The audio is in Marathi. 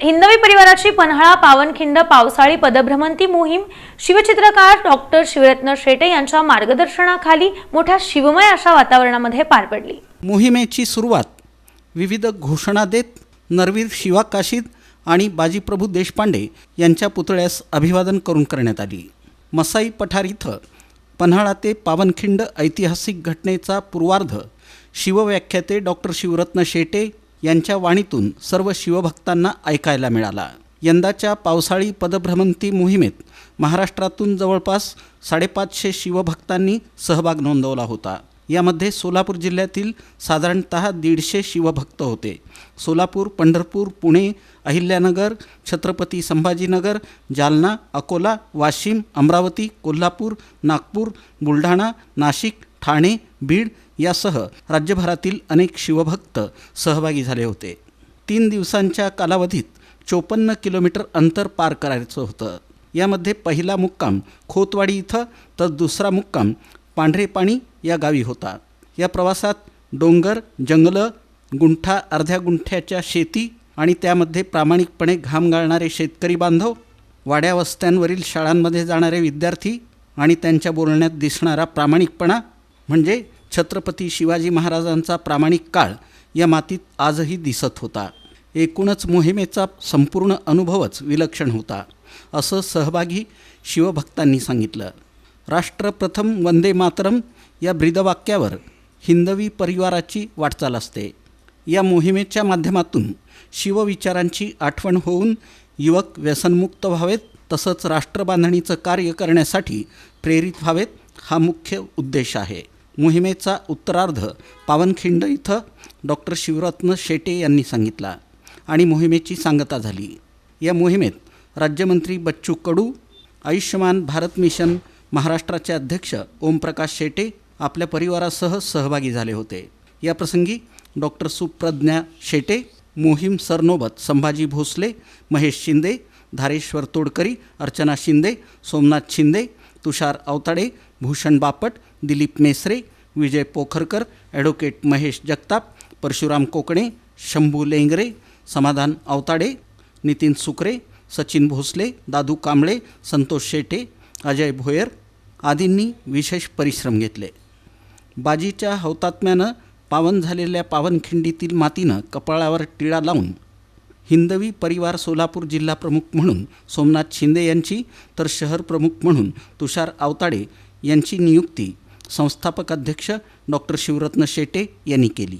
हिंदवी परिवाराची पन्हाळा पावनखिंड पावसाळी पदभ्रमंती मोहीम शिवचित्रकार डॉक्टर शिवरत्न शेटे यांच्या मार्गदर्शनाखाली मोठ्या शिवमय अशा वातावरणामध्ये पार पडली. मोहिमेची सुरुवात विविध घोषणा देत नरवीर शिवा काशीद आणि बाजीप्रभू देशपांडे यांच्या पुतळ्यास अभिवादन करून करण्यात आली. मसाई पठार इथं पन्हाळा ते पावनखिंड ऐतिहासिक घटनेचा पूर्वार्ध शिवव्याख्याते डॉक्टर शिवरत्न शेटे यांच्या वाणीतून सर्व शिवभक्तांना ऐकायला मिळाला. यंदाच्या पावसाळी पदभ्रमंती मोहिमेत महाराष्ट्रातून जवळपास साडेपाचशे शिवभक्तांनी सहभाग नोंदवला होता. यामध्ये सोलापूर जिल्ह्यातील साधारणतः दीडशे शिवभक्त होते. सोलापूर पंढरपूर पुणे अहिल्यानगर छत्रपती संभाजीनगर जालना अकोला वाशिम अमरावती कोल्हापूर नागपूर बुलढाणा नाशिक ठाणे बीड यासह राज्यभरातील अनेक शिवभक्त सहभागी झाले होते. तीन दिवसांच्या कालावधीत चोपन्न किलोमीटर अंतर पार करायचं होतं. यामध्ये पहिला मुक्काम खोतवाडी इथं तर दुसरा मुक्काम पांढरेपाणी या गावी होता. या प्रवासात डोंगर जंगलं गुंठा अर्ध्या गुंठ्याच्या शेती आणि त्यामध्ये प्रामाणिकपणे घाम गाळणारे शेतकरी बांधव वाड्या वस्त्यांवरील शाळांमध्ये जाणारे विद्यार्थी आणि त्यांच्या बोलण्यात दिसणारा प्रामाणिकपणा म्हणजे छत्रपती शिवाजी महाराजांचा प्रामाणिक काळ या मातीत आजही दिसत होता. एकूणच मोहिमेचा संपूर्ण अनुभवच विलक्षण होता असं सहभागी शिवभक्तांनी सांगितलं. राष्ट्रप्रथम वंदे मातरम या ब्रीदवाक्यावर हिंदवी परिवाराची वाटचाल असते. या मोहिमेच्या माध्यमातून शिवविचारांची आठवण होऊन युवक व्यसनमुक्त व्हावेत तसंच राष्ट्रबांधणीचं कार्य करण्यासाठी प्रेरित व्हावेत हा मुख्य उद्देश आहे. मोहिमेचा उत्तरार्ध पावनखिंड इथं डॉक्टर शिवरत्न शेटे यांनी सांगितला आणि मोहिमेची सांगता झाली. या मोहिमेत राज्यमंत्री बच्चू कडू आयुष्यमान भारत मिशन महाराष्ट्राचे अध्यक्ष ओमप्रकाश शेटे आपल्या परिवारासह सहभागी झाले होते. याप्रसंगी डॉक्टर सुप्रज्ञा शेटे मोहीम सरनोबत संभाजी भोसले महेश शिंदे धारेश्वर तोडकरी अर्चना शिंदे सोमनाथ शिंदे तुषार अवताडे भूषण बापट दिलीप मेसरे विजय पोखरकर ॲडव्होकेट महेश जगताप परशुराम कोकणे शंभू लेंगरे समाधान अवताडे नितीन सुकरे सचिन भोसले दादू कांबळे संतोष शेटे अजय भोयर आदींनी विशेष परिश्रम घेतले. बाजीच्या हौतात्म्यानं पावन झालेल्या पावनखिंडीतील मातीनं कपाळावर टिळा लावून हिंदवी परिवार सोलापूर जिल्हा प्रमुख म्हणून सोमनाथ शिंदे यांची तर शहर प्रमुख म्हणून तुषार आवताडे यांची नियुक्ती संस्थापक अध्यक्ष डॉक्टर शिवरत्न शेटे यांनी केली.